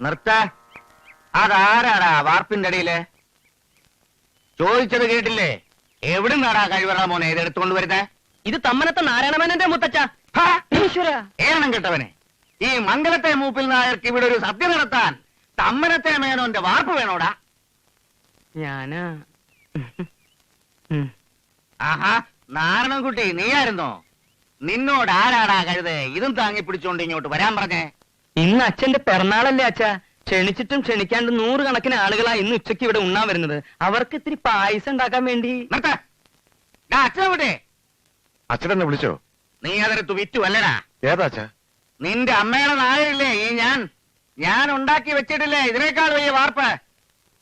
നിർത്ത. അതാരാടാ വാർപ്പിന്റെ അടിയിൽ? ചോദിച്ചത് കേട്ടില്ലേ? എവിടുന്നാടാ കഴിവറ മോനെ ഇത് എടുത്തുകൊണ്ട് വരുന്നേ? ഇത് തമ്മനത്തെ നാരായണമേനന്റെ മുത്തച്ഛ. ഏണം കേട്ടവനെ. ഈ മംഗലത്തെ മൂപ്പിൽ നായർക്ക് ഇവിടെ ഒരു സദ്യ നടത്താൻ തമ്മനത്തെ മേനോന്റെ വാർപ്പ് വേണോടാ? ഞാൻ? ആഹാ നാരായണൻകുട്ടി നീയായിരുന്നോ? നിന്നോട് ആരാടാ കഴുത്? ഇതും താങ്ങി പിടിച്ചോണ്ട് ഇങ്ങോട്ട് വരാൻ പറഞ്ഞേ. ഇന്ന് അച്ഛന്റെ പിറന്നാളല്ലേ അച്ഛാ. ക്ഷണിച്ചിട്ടും ക്ഷണിക്കാണ്ട് നൂറുകണക്കിന് ആളുകളാ ഇന്ന് ഉച്ചയ്ക്ക് ഇവിടെ ഉണ്ണാൻ വരുന്നത്. അവർക്ക് ഇത്തിരി പായസം ഉണ്ടാക്കാൻ വേണ്ടി. നിർത്ത. അച്ഛനെ അച്ഛനെന്നെ വിളിച്ചോ? നീ അതൊരു വിറ്റു അല്ലടാ. ഏതാ അച്ഛാ? നിന്റെ അമ്മയുടെ നാളില്ലേ ഈ ഞാൻ? ഞാൻ ഉണ്ടാക്കി വെച്ചിട്ടില്ലേ? ഇതിനേക്കാൾ വലിയ വാർപ്പ്.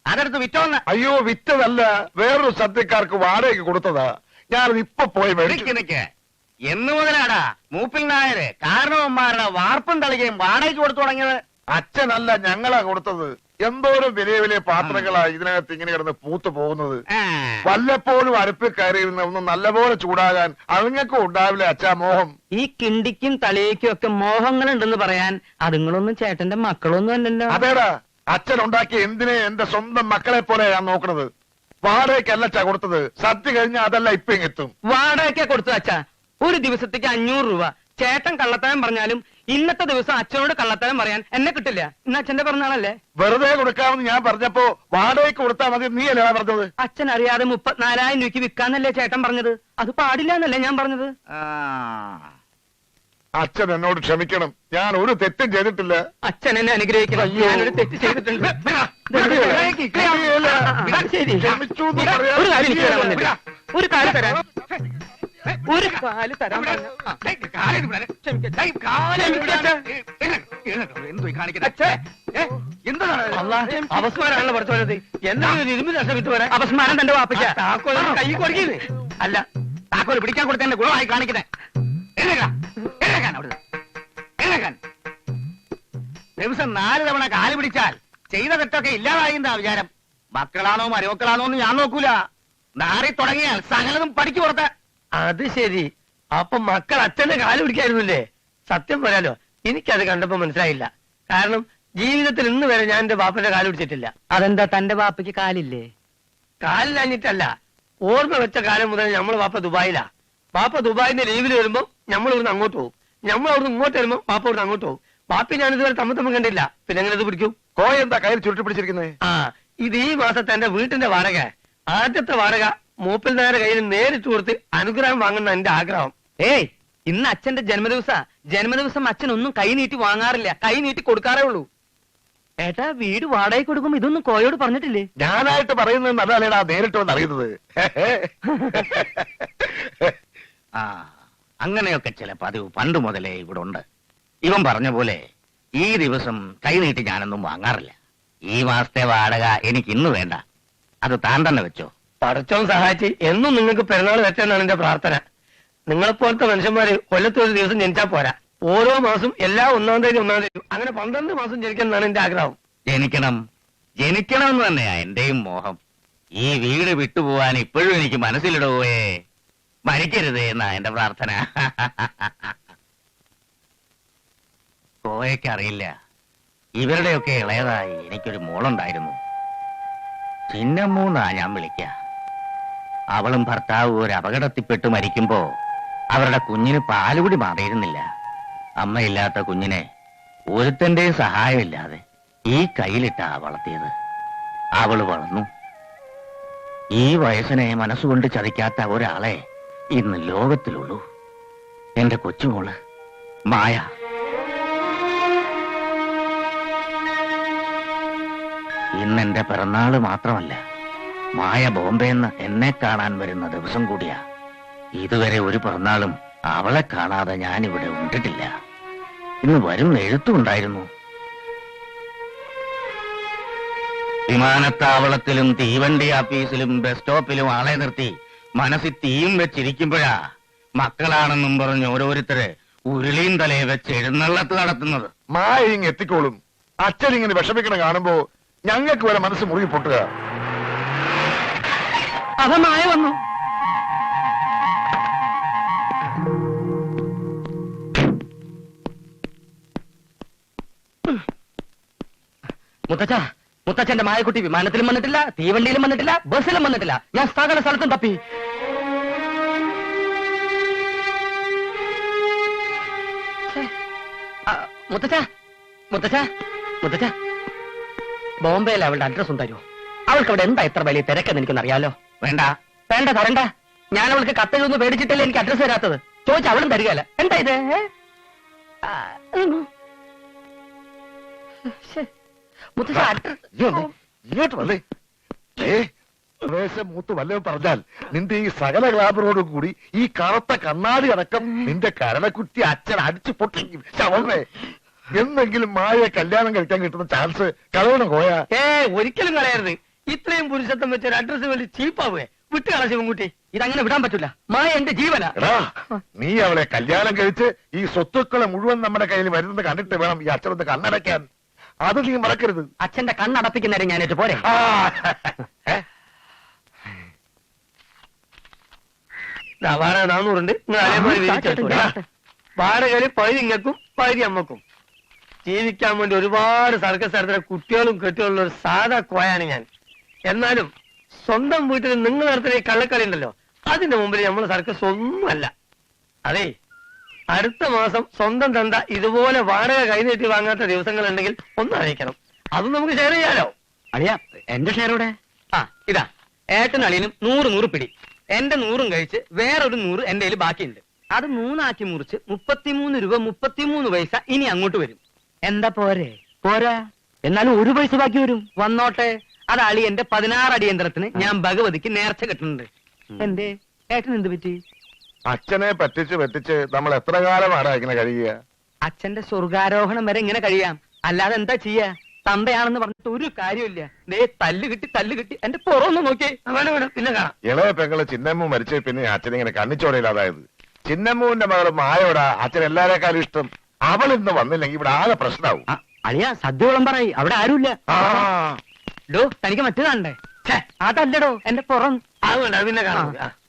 അതെടുത്ത് വിറ്റോന്ന്. അയ്യോ വിറ്റതല്ല. വേറൊരു സദ്യക്കാർക്ക് വാടകയ്ക്ക് കൊടുത്തതാ. ഞാനത് ഇപ്പൊ പോയി മേടിച്ചു. നിക്ക് എന്ന് മുതലാടാ മൂപ്പിൽ നായര് കാരണവന്മാരുടെ വാർപ്പും തളികയും വാടകയ്ക്ക് കൊടുത്തു തുടങ്ങിയത്. അച്ഛനല്ല ഞങ്ങളാ കൊടുത്തത്. എന്തോരം വലിയ വലിയ പാത്രങ്ങളാ ഇതിനകത്ത് ഇങ്ങനെ കിടന്ന് പൂത്തു പോകുന്നത്. വല്ലപ്പോഴും അരപ്പിൽ കയറിയിരുന്ന ഒന്ന് നല്ലപോലെ ചൂടാകാൻ അതുങ്ങൾക്കും ഉണ്ടാവില്ല അച്ഛാ മോഹം? ഈ കിണ്ടിക്കും തളിയേക്കും ഒക്കെ മോഹങ്ങളുണ്ടെന്ന് പറയാൻ അതുങ്ങളൊന്നും ചേട്ടന്റെ മക്കളൊന്നും അല്ലല്ലോ. അതേടാ. അച്ഛൻ ഉണ്ടാക്കിയ എന്തിനെ എന്റെ സ്വന്തം മക്കളെ പോലെ ഞാൻ നോക്കണത്? വാടകയ്ക്കല്ല അച്ഛാ കൊടുത്തത്. സദ്യ കഴിഞ്ഞാൽ അതല്ല ഇപ്പൊ ഇങ്ങെത്തും വാടകയ്ക്ക കൊടുത്തു അച്ഛാ. ഒരു ദിവസത്തേക്ക് അഞ്ഞൂറ് രൂപ. ചേട്ടൻ കള്ളത്തരം പറഞ്ഞാലും ഇന്നത്തെ ദിവസം അച്ഛനോട് കള്ളത്തരം പറയാൻ എന്നെ കിട്ടില്ല. ഇന്ന് അച്ഛന്റെ പറഞ്ഞാളല്ലേ വെറുതെ കൊടുക്കാമെന്ന് ഞാൻ പറഞ്ഞപ്പോ വാടകയ്ക്ക് കൊടുത്താൽ മതി നീ അല്ലേ പറഞ്ഞത്? അച്ഛൻ അറിയാതെ മുപ്പത്തിനാലായിരം രൂപയ്ക്ക് വിൽക്കാന്നല്ലേ ചേട്ടൻ പറഞ്ഞത്? അത് പാടില്ല എന്നല്ലേ ഞാൻ പറഞ്ഞത്? ആ. അച്ഛൻ എന്നോട് ക്ഷമിക്കണം. ഞാൻ ഒരു തെറ്റും ചെയ്തിട്ടില്ല. അച്ഛൻ എന്നെ അനുഗ്രഹിക്കണം. അയ്യോ. ഞാനൊരു തെറ്റ് ചെയ്തിട്ടുണ്ട്. വിടുകയില്ല. വിടുകയില്ല. ആ, ശരി. ക്ഷമിച്ചു എന്ന് പറയാൻ ഒരു കാര്യം എനിക്ക് തരാൻ ഒരു കാൽ തരാൻ ഒരു കാൽ തരാൻ ആ. ക്ഷമിക്ക. എന്താണ് വരാൻ? അപസ്മാരം തന്റെ വാപ്പിച്ച. കൈ അല്ല താക്കോൽ പിടിക്കാൻ കൊടുത്തതിന്റെ ഗുണമായി കാണിക്കുന്നേ. ദിവസം നാല് തവണ കാൽ പിടിച്ചാൽ ചെയ്ത തെറ്റൊക്കെ ഇല്ലാതായി എന്താ വിചാരം? മക്കളാണോ മരുമക്കളാണോ എന്ന് ഞാൻ നോക്കൂല. നാറി തുടങ്ങിയാൽ സകലതും പഠിച്ചു പുറത്ത്. അത് ശരി. അപ്പൊ മക്കൾ അച്ഛന്റെ കാൽ പിടിക്കായിരുന്നില്ലേ? സത്യം പറയാലോ എനിക്കത് കണ്ടപ്പോ മനസ്സിലായില്ല. കാരണം ജീവിതത്തിൽ ഇന്ന് വരെ ഞാൻ എന്റെ ബാപ്പന്റെ കാൽ പിടിച്ചിട്ടില്ല. അതെന്താ തന്റെ ബാപ്പയ്ക്ക് കാലില്ലേ? കാലിലഞ്ഞിട്ടല്ല. ഓർമ്മ വെച്ച കാലം മുതൽ നമ്മൾ ബാപ്പ ദുബായിലാ. ബാപ്പ ദുബായിന്റെ ലീവിൽ വരുമ്പോ നമ്മൾ ഇവിടുന്ന് അങ്ങോട്ട് പോകും. നമ്മൾ അവിടുന്ന് ഇങ്ങോട്ട് വരുമ്പോ ബാപ്പ ഇവിടുന്ന് അങ്ങോട്ട് പോകും. ബാപ്പി ഞാൻ ഇതുവരെ തമ്മിൽ തമ്മിൽ കണ്ടില്ല. പിന്നെ എങ്ങനെ ഇത് പിടിക്കും? കോയ എന്താ കയ്യിൽ ചുരുട്ടി പിടിച്ചിരിക്കുന്നത് ആ ഇത് ഈ മാസത്തെ എന്റെ വീട്ടിന്റെ വാടക. ആദ്യത്തെ വാടക മൂപ്പിൽ നേരെ കയ്യിൽ നേരിട്ട് കൊടുത്ത് അനുഗ്രഹം വാങ്ങുന്ന എന്റെ ആഗ്രഹം. ഏയ് ഇന്ന് അച്ഛന്റെ ജന്മദിവസ. ജന്മദിവസം അച്ഛൻ ഒന്നും കൈ നീട്ടി വാങ്ങാറില്ല. കൈ നീട്ടി കൊടുക്കാറേ ഉള്ളൂ. ഏട്ടാ വീട് വാടകയ്ക്ക് കൊടുക്കുമ്പോ ഇതൊന്നും കോയോട് പറഞ്ഞിട്ടില്ലേ? ഞാനായിട്ട് പറയുന്നത് നല്ലതല്ലേടാ നേരിട്ട് വന്ന് അറിയുന്നത്. ആ അങ്ങനെയൊക്കെ ചില പതിവ് പണ്ട് മുതലേ ഇവിടെ ഉണ്ട്. ഇവൻ പറഞ്ഞ പോലെ ഈ ദിവസം കൈനീട്ടി ഞാനൊന്നും വാങ്ങാറില്ല. ഈ മാസത്തെ വാടക എനിക്ക് ഇന്ന് വേണ്ട. അത് താൻ തന്നെ വെച്ചോ. പടച്ചോൻ സഹായിച്ച് എന്നും നിങ്ങൾക്ക് പെരുന്നാൾ വെച്ചെന്നാണ് എന്റെ പ്രാർത്ഥന. നിങ്ങളെപ്പോലത്തെ മനുഷ്യന്മാര് കൊല്ലത്തെ ഒരു ദിവസം ജനിച്ചാ പോരാ. ഓരോ മാസം എല്ലാ ഒന്നാം തീയതി ഒന്നാം തീയതി അങ്ങനെ പന്ത്രണ്ട് മാസം ജനിക്കുന്നതാണ് എന്റെ ആഗ്രഹം. ജനിക്കണം. ജനിക്കണം എന്ന് തന്നെയാ എന്റെയും മോഹം. ഈ വീട് വിട്ടുപോവാൻ ഇപ്പോഴും എനിക്ക് മനസ്സിലിടവേ. മരിക്കരുതേ എന്നാ എന്റെ പ്രാർത്ഥന. കോയക്ക് അറിയില്ല. ഇവരുടെയൊക്കെ ഇളയതായി എനിക്കൊരു മോളുണ്ടായിരുന്നു. മൂന്നാ ഞാൻ വിളിക്ക. അവളും ഭർത്താവും ഒരു അപകടത്തിൽപ്പെട്ട് മരിക്കുമ്പോ അവരുടെ കുഞ്ഞിന് പാലുകൂടി മാറിയിരുന്നില്ല. അമ്മയില്ലാത്ത കുഞ്ഞിനെ ഒരുത്തന്റെയും സഹായമില്ലാതെ ഈ കയ്യിലിട്ടാ വളർത്തിയത്. അവൾ വളർന്നു. ഈ വയസ്സിനെ മനസ്സുകൊണ്ട് ചതിക്കാത്ത ഒരാളെ ഇന്ന് ലോകത്തിലുള്ളൂ. എന്റെ കൊച്ചുമോൾ മായ. ഇന്ന് എന്റെ പിറന്നാൾ മാത്രമല്ല മായ ബോംബെന്ന് എന്നെ കാണാൻ വരുന്ന ദിവസം കൂടിയാ. ഇതുവരെ ഒരു പിറന്നാളും അവളെ കാണാതെ ഞാനിവിടെ ഉണ്ടിട്ടില്ല. ഇന്ന് വരും എഴുത്തുണ്ടായിരുന്നു വിമാനത്താവളത്തിലും തീവണ്ടി ആഫീസിലും ബസ് സ്റ്റോപ്പിലും ആളെ നിർത്തി മനസ്സിൽ തീയും വെച്ചിരിക്കുമ്പോഴാ മക്കളാണെന്നും പറഞ്ഞ് ഓരോരുത്തര് ഉരുളിയും തലയെ വെച്ച് എഴുന്നള്ളത്ത് നടത്തുന്നത്. മായ എത്തിക്കോളും. അച്ഛൻ ഇങ്ങനെ വിഷമിക്കണം കാണുമ്പോ ഞങ്ങൾക്ക് വരെ മനസ്സ് മുറുകി പൊട്ടുക. അതാ മായ വന്നു. മുത്തച്ഛ മുത്തച്ഛന്റെ മായക്കുട്ടി വിമാനത്തിലും വന്നിട്ടില്ല തീവണ്ടിയിലും വന്നിട്ടില്ല ബസ്സിലും വന്നിട്ടില്ല. ഞാൻ സകല സ്ഥലത്തും തപ്പി. മുത്തച്ഛ മുത്തച്ഛ മുത്തച്ഛ. ബോംബെയിൽ അവളുടെ അഡ്രസ് ഉണ്ടായോ അവൾക്ക് അവിടെ എന്താ എത്ര വലിയ തിരക്കെന്ന് എനിക്കൊന്നറിയാലോ. വേണ്ട. വേണ്ട തരണ്ട. ഞാൻ അവൾക്ക് കത്തെഴുതുന്നു പേടിച്ചിട്ടല്ലേ എനിക്ക് അഡ്രസ് തരാത്തത്. ചോദിച്ച അവളും തരികയല്ല. എന്താ ഇത്? ഏ? ആ, ഉം. ശ്ശേ. മുത്തച്ഛ അഡ്രസ് ഇങ്ങോട്ട് വന്നേ. ഏ? പ്രവേശം മൂത്ത് വല്ലതും പറഞ്ഞാൽ നിന്റെ ഈ സകല ഗ്ലാബറോടും കൂടി ഈ കറുത്ത കണ്ണാടി അടക്കം നിന്റെ കരണക്കുറ്റി അച്ഛൻ അടിച്ചു പൊട്ടിക്കും. ശവമേ. എന്നെങ്കിലും മായ കല്യാണം കഴിക്കാൻ കിട്ടുന്ന ചാൻസ് കളവണം കോയാ. ഏ ഒരിക്കലും കളയരുത്. ഇത്രയും പുരുഷത്വം വെച്ച ഒരു അഡ്രസ് വേണ്ടി ചീപ്പാവേ വിട്ടുകള ശിവൻകുട്ടി. ഇതങ്ങനെ വിടാൻ പറ്റൂല. മായ എന്റെ ജീവനാ. എടാ നീ അവളെ കല്യാണം കഴിച്ച് ഈ സ്വത്തുക്കളെ മുഴുവൻ നമ്മുടെ കയ്യിൽ വരുന്നത് കണ്ടിട്ട് വേണം ഈ അച്ഛനൊന്ന് കണ്ണടയ്ക്കാൻ. അത് നീ മറക്കരുത്. അച്ഛന്റെ കണ്ണടപ്പിക്കുന്നേരം ഞാനേറ്റ് പോരെ. ആ, ഏ? നാന്നൂറുണ്ട്. നിങ്ങൾ അതേപോലെ വീതിച്ചെടുത്തോളൂ. വാടകയിൽ പകുതി ഇങ്ങക്കും പകുതി അമ്മക്കും. ജീവിക്കാൻ വേണ്ടി ഒരുപാട് സർക്കസ് നടത്തുന്ന കുട്ടികളും കെട്ടികളും ഒരു സാധാ കോയാണ് ഞാൻ. എന്നാലും സ്വന്തം വീട്ടിൽ നിങ്ങൾ നടത്തുന്ന ഈ കള്ളക്കളി ഉണ്ടല്ലോ അതിന്റെ മുമ്പിൽ നമ്മൾ സർക്കസ് ഒന്നുമല്ല. അതെ അടുത്ത മാസം സ്വന്തം തന്ത ഇതുപോലെ വാടക കൈനീട്ടി വാങ്ങാത്ത ദിവസങ്ങൾ ഉണ്ടെങ്കിൽ ഒന്ന് അറിയിക്കണം. അത് നമുക്ക് ഷെയർ ചെയ്യാലോ? അളിയാ എന്റെ ഷെയർ ഇവിടെ ആ ഇതാ. ഏട്ടനും അളിയനും നൂറ് നൂറ് പിടി. എന്റെ നൂറും കഴിച്ച് വേറൊരു നൂറ് എന്റെ കയ്യിൽ ബാക്കിയുണ്ട്. അത് മൂന്നാക്കി മുറിച്ച് മുപ്പത്തിമൂന്ന് രൂപ മുപ്പത്തിമൂന്ന് പൈസ ഇനി അങ്ങോട്ട് വരും. എന്താ പോരെ? പോരാ. എന്നാലും ഒരു പൈസ ബാക്കി വരും. വന്നോട്ടെ. അത് അളിയന്റെ പതിനാറ് അടിയന്തരത്തിന് ഞാൻ ഭഗവതിക്ക് നേർച്ച കിട്ടുന്നുണ്ട്. എന്തേ? ഏട്ടൻ എന്ത് പറ്റി? അച്ഛനെ പറ്റിച്ച് പറ്റിച്ച് നമ്മൾ എത്ര കാലമാണ് ഇങ്ങനെ കഴിയുക? അച്ഛന്റെ സ്വർഗാരോഹണം വരെ ഇങ്ങനെ കഴിയാം. അല്ലാതെ എന്താ ചെയ്യാ? തന്തയാണെന്ന് പറഞ്ഞിട്ട് ഒരു കാര്യമില്ല ദേ തല്ല് കിട്ടി തല്ല് കിട്ടി. എന്റെ പുറമൊന്ന് വേണം പിന്നെ കാണാം. ഇളയ പെങ്ങൾ ചിന്നമ്മു മരിച്ച പിന്നെ അച്ഛൻ ഇങ്ങനെ കണ്ണിച്ചോടയില്ലാതായത് ചിന്നമ്മുവിന്റെ മകളും മായോടാ അച്ഛൻ എല്ലാരേക്കാളും ഇഷ്ടം. അവൾ ഇന്ന് വന്നില്ലെങ്കിൽ ഇവിടെ ആകെ പ്രശ്നമാവും. അളിയാ സദ്യ വിളമ്പറായി. അവിടെ ആരുമില്ല. ആ. ഡോ തനിക്ക് മറ്റേതാണ്ടേ ഛേ, അതല്ലടോ എന്റെ പുറം. പിന്നെ കാണാം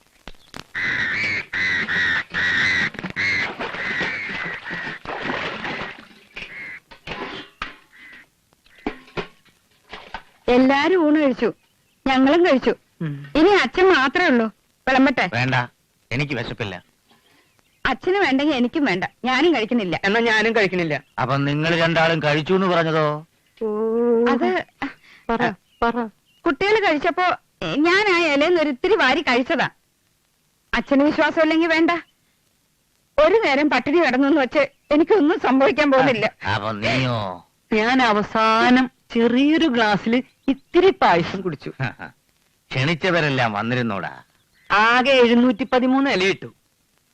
എല്ലാരും ഊണ് കഴിച്ചു. ഞങ്ങളും കഴിച്ചു. ഇനി അച്ഛൻ മാത്രമേ ഉള്ളൂ. വിളമ്പട്ടെ? വേണ്ട എനിക്ക് വിശപ്പില്ല. അച്ഛന് വേണ്ടെങ്കിൽ എനിക്കും വേണ്ട. ഞാനും കഴിക്കുന്നില്ല. എന്നാ ഞാനും കഴിക്കണില്ല അപ്പൊ നിങ്ങൾ രണ്ടാളും കഴിച്ചു എന്ന് പറഞ്ഞതോ അത് കുട്ടികൾ കഴിച്ചപ്പോ ഞാൻ ആ ഇലയിൽ ഒരു ഇത്തിരി വാരി കഴിച്ചതാ. അച്ഛന് വിശ്വാസമില്ലെങ്കിൽ വേണ്ട. ഒരു നേരം പട്ടിണി കിടന്നു എന്ന് വെച്ച് എനിക്കൊന്നും സംഭവിക്കാൻ പോകുന്നില്ല. അപ്പൊ നീയോ? ഞാൻ അവസാനം ചെറിയൊരു ഗ്ലാസ്സിൽ ഇത്തിരി പായസം കുടിച്ചു. ക്ഷണിച്ചവരെല്ലാം വന്നിരുന്നോടാ? ആകെ എഴുന്നൂറ്റി പതിമൂന്ന് ഇലയിട്ടു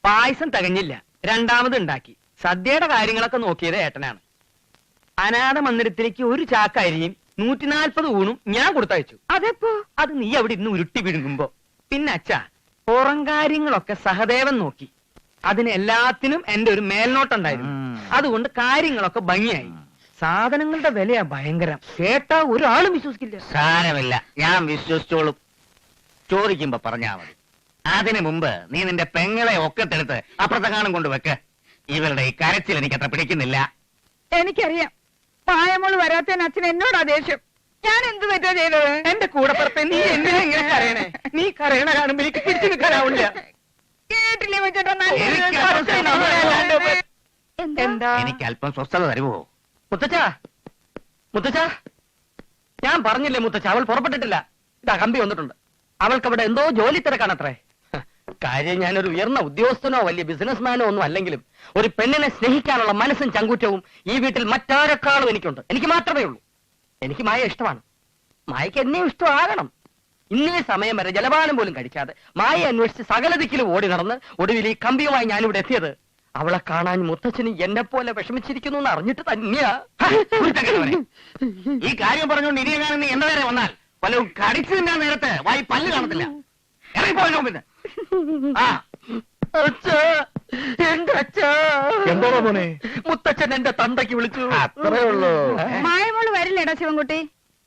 പായസം തികഞ്ഞില്ല. രണ്ടാമത് ഉണ്ടാക്കി. സദ്യയുടെ കാര്യങ്ങളൊക്കെ നോക്കിയത് ഏട്ടനാണ്. അനാഥ മന്ദിരത്തിലേക്ക് ഒരു ചാക്ക അരിയും നൂറ്റിനാൽപ്പത് ഊണും ഞാൻ കൊടുത്തയച്ചു. അതെപ്പോ? അത് നീ അവിടെ ഇരുന്ന് ഉരുട്ടി വിഴുങ്ങുമ്പോ. പിന്നെ അച്ഛാ പുറം കാര്യങ്ങളൊക്കെ സഹദേവൻ നോക്കി. അതിന് എല്ലാത്തിനും എന്റെ ഒരു മേൽനോട്ടുണ്ടായിരുന്നു. ഉണ്ടായിരുന്നു അതുകൊണ്ട് കാര്യങ്ങളൊക്കെ ഭംഗിയായി. സാധനങ്ങളുടെ വിലയാ ഭയങ്കരം. കേട്ടാ ഒരാളും വിശ്വസിക്കില്ല. സാരമില്ല. ഞാൻ വിശ്വസിച്ചോളും. ചോദിക്കുമ്പോ പറഞ്ഞാ മതി. അതിനു മുമ്പ് നീ നിന്റെ പെങ്ങളെ ഒക്കത്തെടുത്ത് അപ്പുറത്തെങ്ങാനും കൊണ്ട് വെക്ക്. ഇവരുടെ ഈ കരച്ചിൽ എനിക്ക് അത്ര പിടിക്കുന്നില്ല. എനിക്കറിയാം. പായമോൾ വരാത്തതിന് അച്ഛൻ എന്നോടാ ദേഷ്യം. ഞാൻ എന്ത് തെറ്റാ ചെയ്തത്? എന്റെ കൂടെ നീ എന്തിനാ ഇങ്ങനെ കരയണേ? നീ കരയണ കാണുമ്പോ എനിക്ക് തിരിച്ചു നിൽക്കാനാവില്ല. കേട്ടില്ലേ എന്താ? എനിക്ക് അല്പം സ്വസ്ഥത തരുമോ മുത്തച്ഛ മുത്തച്ഛ. ഞാൻ പറഞ്ഞില്ലേ മുത്തച്ഛ അവൾ പുറപ്പെട്ടിട്ടില്ല. ഇതാ കമ്പി വന്നിട്ടുണ്ട്. അവൾക്ക് അവിടെ എന്തോ ജോലി തിരക്കാണത്രേ. കാര്യം ഞാനൊരു ഉയർന്ന ഉദ്യോഗസ്ഥനോ വലിയ ബിസിനസ്മാനോ ഒന്നും അല്ലെങ്കിലും ഒരു പെണ്ണിനെ സ്നേഹിക്കാനുള്ള മനസ്സും ചങ്കൂറ്റവും ഈ വീട്ടിൽ മറ്റാരെക്കാളും എനിക്കുണ്ട്. എനിക്ക് മാത്രമേ ഉള്ളൂ. എനിക്ക് മായ ഇഷ്ടമാണ്. മായയ്ക്ക് എന്നെയും ഇഷ്ടമാകണം. ഇന്നേ സമയം വരെ ജലപാനം പോലും കഴിക്കാതെ മായ അന്വേഷിച്ച് സകല ദിക്കിലും ഓടി നടന്ന് ഒടുവിൽ ഈ കമ്പിയുമായി ഞാനിവിടെ എത്തിയത് അവളെ കാണാൻ മുത്തച്ഛന് എന്നെ പോലെ വിഷമിച്ചിരിക്കുന്നു എന്ന് അറിഞ്ഞിട്ട് തന്നെയാ. ഈ കാര്യം പറഞ്ഞുകൊണ്ട് ഇനിയെങ്ങാനും നീ എന്റെ നേരെ വന്നാൽ വല്ലതും കടിച്ചു നേരത്തെ വായി പല്ല് കാണത്തില്ല. ഇറങ്ങിപ്പോയോ പിന്നെ എന്താണോ മോനെ? മുത്തച്ഛൻ എന്റെ തന്തയ്ക്ക് വിളിച്ചു. അത്രേ ഉള്ളൂ. മായമോൾ വരില്ലേടാ ശിവൻകുട്ടി?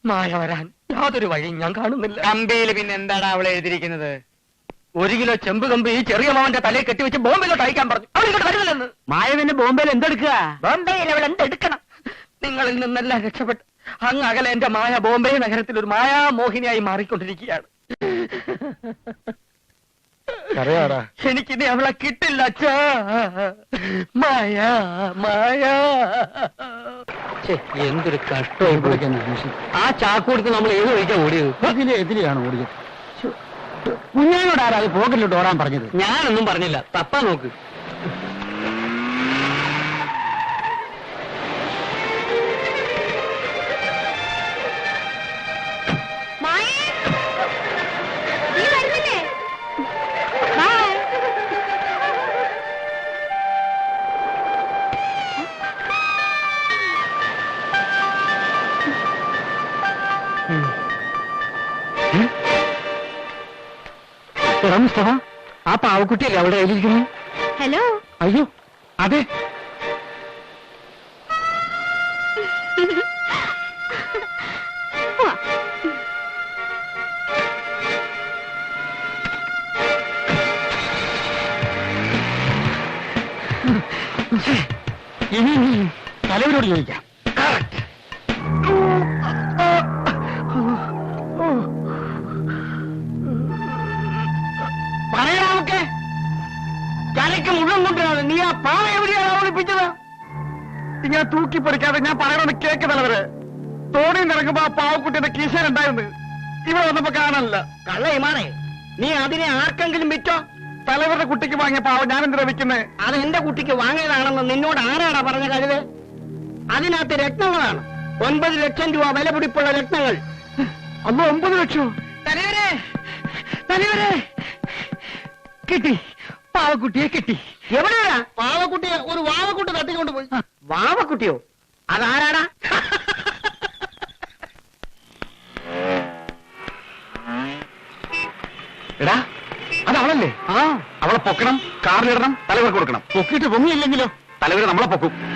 മായ വരാൻ യാതൊരു വഴിയും ഞാൻ കാണുന്നില്ല. കമ്പിയിൽ പിന്നെ എന്താണ് അവൾ എഴുതിയിരിക്കുന്നത്? ഒരു കിലോ ചെമ്പ് കമ്പ് ഈ ചെറിയ മാവന്റെ തലയിൽ കെട്ടിവെച്ച് ബോംബെയിലോട്ട് അയക്കാൻ പറഞ്ഞു. അവൾ ഇങ്ങോട്ട് വരുന്നില്ലെന്ന്. മായവിന്റെ ബോംബെയിൽ എന്തെടുക്കുക? ബോംബെയിൽ അവൾ എന്തെടുക്കണം? നിങ്ങളിൽ നിന്നെല്ലാം രക്ഷപ്പെട്ട് അങ്ങ് അകലെ എന്റെ മായ ബോംബെ നഗരത്തിൽ ഒരു മായാമോഹിനിയായി മാറിക്കൊണ്ടിരിക്കുകയാണ്. കരയാടാ. എനിക്കിനി അവളെ കിട്ടില്ല അച്ഛാ. മായ മായ. എന്തൊരു കഷ്ടമായി ആ ചാക്കൂടുത്ത് നമ്മൾ ഏത് വഴിക്കാ ഓടിയത്? അതിലെ എതിരെയാണ് ഓടിയത്. കുഞ്ഞാനോട് ആരാ അത് പോകലിലോട്ട് ഓടാൻ പറഞ്ഞത്? ഞാനൊന്നും പറഞ്ഞില്ല. തപ്പാ നോക്ക്. പാവക്കുട്ടിയല്ലേ അവിടെ ആയിരിക്കുന്നു ഹലോ? അയ്യോ അതെ. ഇനി തലവരോട് ചോദിക്കാം. അവളിപ്പിച്ചത് ഇങ്ങനെ തൂക്കി പൊടിക്കാതെ ഞാൻ പറയണമെന്ന് കേക്ക് തലവര് തോണിയിൽ നിറങ്ങുമ്പോ ആ പാവക്കുട്ടിയുടെ കീശയിലുണ്ടായിരുന്നു ഇവിടെ വന്നപ്പോ കാണാനില്ല. കള്ള ഇമാനെ നീ അതിനെ ആർക്കെങ്കിലും വിറ്റോ? തലവരുടെ കുട്ടിക്ക് വാങ്ങിയ പാവം ഞാൻ എന്തിനാ വിൽക്കുന്നത് അത് എന്റെ കുട്ടിക്ക് വാങ്ങിയതാണെന്ന് നിന്നോട് ആരാടാ പറഞ്ഞ കഴുത് അതിനകത്ത് രത്നങ്ങളാണ്. ഒൻപത് ലക്ഷം രൂപ വില പിടിപ്പുള്ള രത്നങ്ങൾ. അന്ന് ഒമ്പത് ലക്ഷം? തലവരെ തലവരെ. കിട്ടി. പാവക്കുട്ടിയെ കിട്ടി. എവിടെയാ വാവക്കുട്ടിയെ ഒരു വാവക്കുട്ടി തട്ടിക്കൊണ്ട് പോയി. വാവക്കുട്ടിയോ? അതാരാടാ? എടാ അത് അവളല്ലേ ആ. അവളെ പൊക്കണം കാറിലിടണം തലവർക്ക് കൊടുക്കണം. പൊക്കിയിട്ട് പൊങ്ങിയില്ലെങ്കിലോ? തലവര് നമ്മളെ പൊക്കും.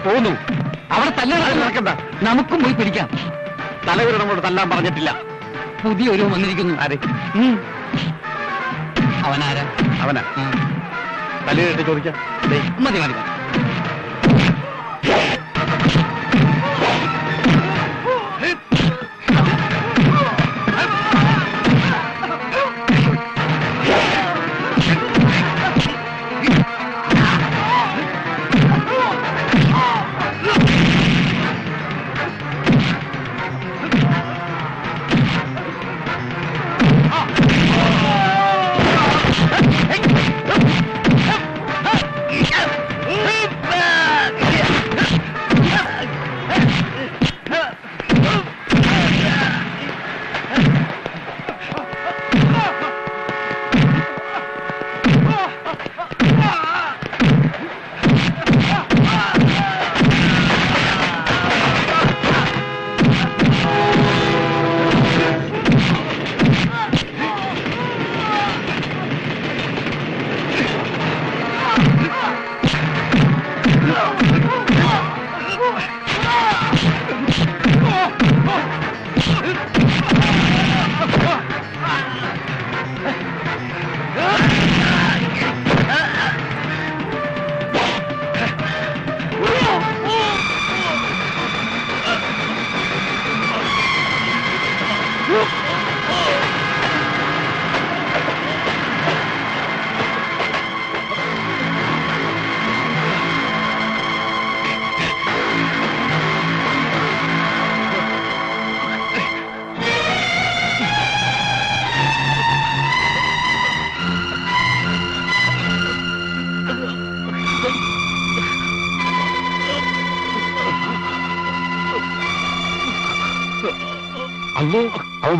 നീ ഇതവിടെ പോകുന്നു. അവിടെ തല്ലാൻ നടക്കണ്ട. നമുക്കും പോയി പിടിക്കാം. തലവര് നമ്മളോട് തല്ലാൻ പറഞ്ഞിട്ടില്ല. പുതിയ ഒരു വന്നിരിക്കുന്നു അതെ അവനാരാ? അവനാ. തലയിട്ട് ചോദിക്കാം. മതി മതി മതി.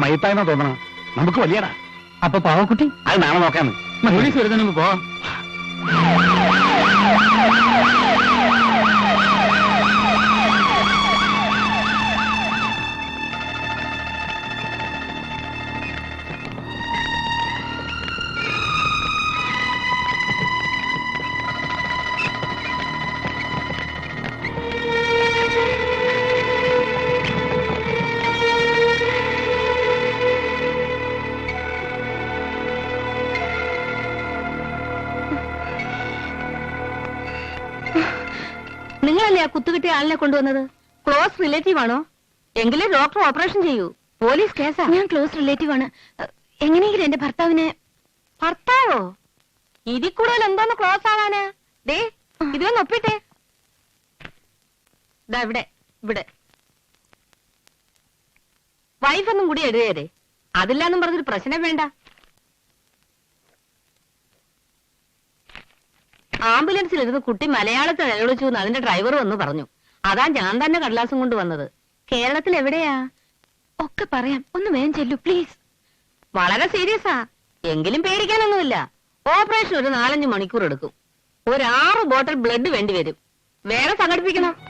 മയത്തായെന്നാ തോന്നണം. നമുക്ക് വലിയടാ. അപ്പൊ പാവക്കുട്ടി? അത് നാളെ നോക്കാന്ന്. പോലീസ് വരുന്നതിന് മുമ്പ് പോവാം നിങ്ങളല്ലേ ആ കുത്തുകിട്ടിയ ആളിനെ കൊണ്ടുവന്നത്? ക്ലോസ് റിലേറ്റീവ് ആണോ? എങ്കിലും ഡോക്ടർ ഓപ്പറേഷൻ ചെയ്യൂ. പോലീസ് കേസാ. ഞാൻ ക്ലോസ് റിലേറ്റീവ് ആണ്. എങ്ങനെയെങ്കിലും എന്റെ ഭർത്താവിനെ ഭർത്താവോ? ഇതിൽ കൂടുതൽ എന്തോന്ന് ക്ലോസ് ആവാന്? ദേ ഇതൊന്ന് ഒപ്പിട്ടെ. ഇതാ ഇവിടെ ഇവിടെ. വൈഫൊന്നും കൂടി എഴുതിയതേ. അതില്ലാന്നും പറഞ്ഞൊരു പ്രശ്നം വേണ്ട. ആംബുലൻസിൽ ഇരുന്ന് കുട്ടി മലയാളത്തിൽ നിലവിളിച്ചു എന്ന് അതിന്റെ ഡ്രൈവർ വന്ന് പറഞ്ഞു. അതാ ഞാൻ തന്നെ കടലാസം കൊണ്ട് വന്നത്. കേരളത്തിൽ എവിടെയാ? ഒക്കെ പറയാം. ഒന്ന് വേഗം ചെല്ലു പ്ലീസ് വളരെ സീരിയസാ. എങ്കിലും പേടിക്കാനൊന്നുമില്ല. ഓപ്പറേഷൻ ഒരു നാലഞ്ച് മണിക്കൂർ എടുക്കും. ഒരു ആറ് ബോട്ടിൽ ബ്ലഡ് വേണ്ടി വരും. വേറെ സംഘടിപ്പിക്കണം?